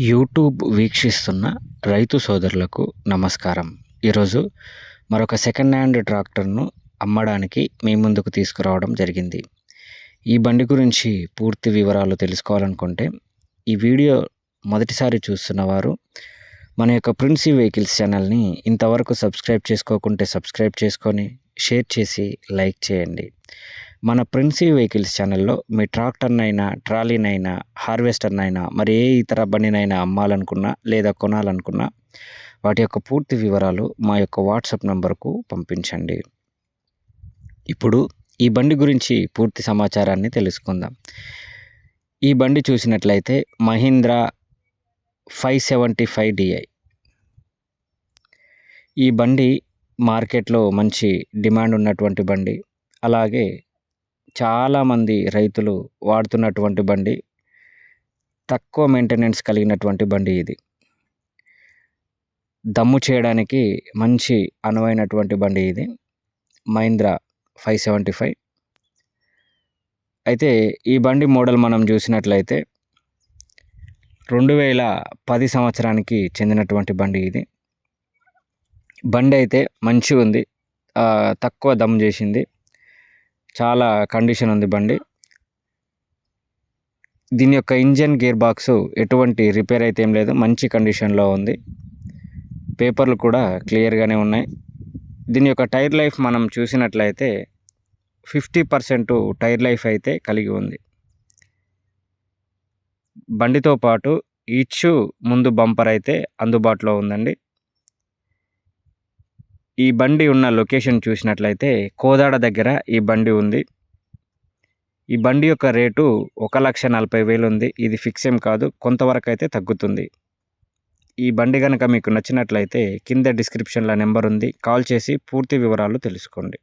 YouTube వీక్షిస్తున్న రైతు సోదరులకు నమస్కారం. ఈరోజు మరొక సెకండ్ హ్యాండ్ ట్రాక్టర్ను అమ్మడానికి మీ ముందుకు తీసుకురావడం జరిగింది. ఈ బండి గురించి పూర్తి వివరాలు తెలుసుకోవాలనుకుంటే ఈ వీడియో మొదటిసారి చూస్తున్న వారు మన యొక్క ప్రిన్సీ వెహికల్స్ ఛానల్ని ఇంతవరకు సబ్స్క్రైబ్ చేసుకోకుంటే సబ్స్క్రైబ్ చేసుకొని షేర్ చేసి లైక్ చేయండి. మన ప్రిన్సీ వెహికల్స్ ఛానల్లో మీ ట్రాక్టర్నైనా ట్రాలీనైనా హార్వెస్టర్నైనా మరి ఏ ఇతర బండినైనా అమ్మాలనుకున్నా లేదా కొనాలనుకున్నా వాటి యొక్క పూర్తి వివరాలు మా యొక్క వాట్సాప్ నంబర్కు పంపించండి. ఇప్పుడు ఈ బండి గురించి పూర్తి సమాచారాన్ని తెలుసుకుందాం. ఈ బండి చూసినట్లయితే Mahindra five seventy five DI ఈ బండి మార్కెట్లో మంచి డిమాండ్ ఉన్నటువంటి బండి. అలాగే చాలామంది రైతులు వాడుతున్నటువంటి బండి తక్కువ మెయింటెనెన్స్ కలిగినటువంటి బండి ఇది. దమ్ము చేయడానికి మంచి అనువైనటువంటి బండి ఇది మహీంద్రా ఫైవ్ సెవెంటీ ఫైవ్ అయితే ఈ బండి మోడల్ మనం చూసినట్లయితే రెండు వేల పది సంవత్సరానికి చెందినటువంటి బండి ఇది. బండి అయితే మంచిగా ఉంది తక్కువ దమ్ చేసింది. చాలా కండిషన్ ఉంది బండి. దీని యొక్క ఇంజన్ గేర్ బాక్స్ ఎటువంటి రిపేర్ అయితే ఏం లేదు మంచి కండిషన్లో ఉంది. పేపర్లు కూడా క్లియర్గానే ఉన్నాయి. దీని యొక్క టైర్ లైఫ్ మనం చూసినట్లయితే ఫిఫ్టీ పర్సెంట్ టైర్ లైఫ్ అయితే కలిగి ఉంది. బండితో పాటు ఈచ్ ముందు బంపర్ అయితే అందుబాటులో ఉందండి. ఈ బండి ఉన్న లొకేషన్ చూసినట్లయితే కోదాడ దగ్గర ఈ బండి ఉంది. ఈ బండి యొక్క రేటు ఒక లక్ష నలభై వేలు ఉంది. ఇది ఫిక్స్ ఏం కాదు. కొంతవరకు అయితే తగ్గుతుంది. ఈ బండి కనుక మీకు నచ్చినట్లయితే కింద డిస్క్రిప్షన్లో నెంబర్ ఉంది. కాల్ చేసి పూర్తి వివరాలు తెలుసుకోండి.